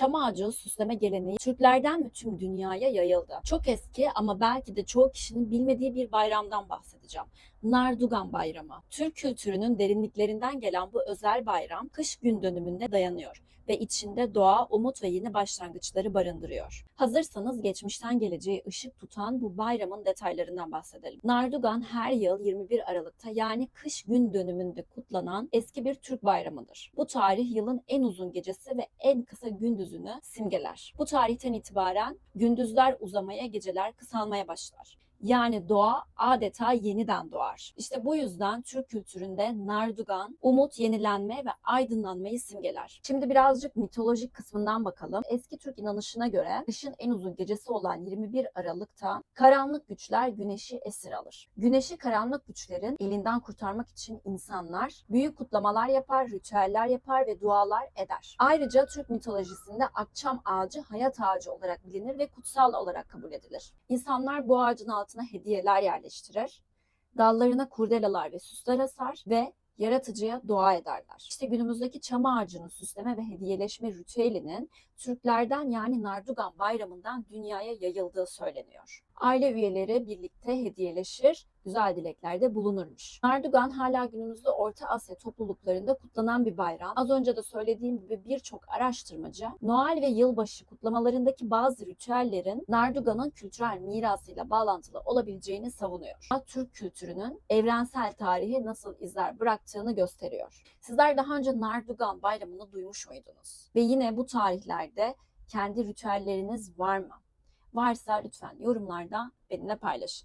Çam ağacı süsleme geleneği Türklerden mi tüm dünyaya yayıldı. Çok eski ama belki de çoğu kişinin bilmediği bir bayramdan bahsedeceğim. Nardugan Bayramı. Türk kültürünün derinliklerinden gelen bu özel bayram kış gün dönümünde dayanıyor ve içinde doğa, umut ve yeni başlangıçları barındırıyor. Hazırsanız geçmişten geleceğe ışık tutan bu bayramın detaylarından bahsedelim. Nardugan her yıl 21 Aralık'ta yani kış gün dönümünde kutlanan eski bir Türk bayramıdır. Bu tarih yılın en uzun gecesi ve en kısa gündüzünü simgeler. Bu tarihten itibaren gündüzler uzamaya, geceler kısalmaya başlar. Yani doğa adeta yeniden doğar. İşte bu yüzden Türk kültüründe Nardugan, umut, yenilenme ve aydınlanmayı simgeler. Şimdi birazcık mitolojik kısmından bakalım. Eski Türk inanışına göre kışın en uzun gecesi olan 21 Aralık'ta karanlık güçler güneşi esir alır. Güneşi karanlık güçlerin elinden kurtarmak için insanlar büyük kutlamalar yapar, ritüeller yapar ve dualar eder. Ayrıca Türk mitolojisinde akçam ağacı hayat ağacı olarak bilinir ve kutsal olarak kabul edilir. İnsanlar bu ağacın altına hediyeler yerleştirir. Dallarına kurdelalar ve süsler asar ve yaratıcıya dua ederler. İşte günümüzdeki çam ağacını süsleme ve hediyeleşme ritüelinin Türklerden yani Nardugan bayramından dünyaya yayıldığı söyleniyor. Aile üyeleri birlikte hediyeleşir, güzel dileklerde bulunurmuş. Nardugan hala günümüzde Orta Asya topluluklarında kutlanan bir bayram. Az önce de söylediğim gibi birçok araştırmacı Noel ve yılbaşı kutlamalarındaki bazı ritüellerin Nardugan'ın kültürel mirasıyla bağlantılı olabileceğini savunuyor. Türk kültürünün evrensel tarihi nasıl izler bıraktığını gösteriyor. Sizler daha önce Nardugan bayramını duymuş muydunuz? Ve yine bu tarihlerde kendi ritüelleriniz var mı? Varsa lütfen yorumlarda benimle paylaşın.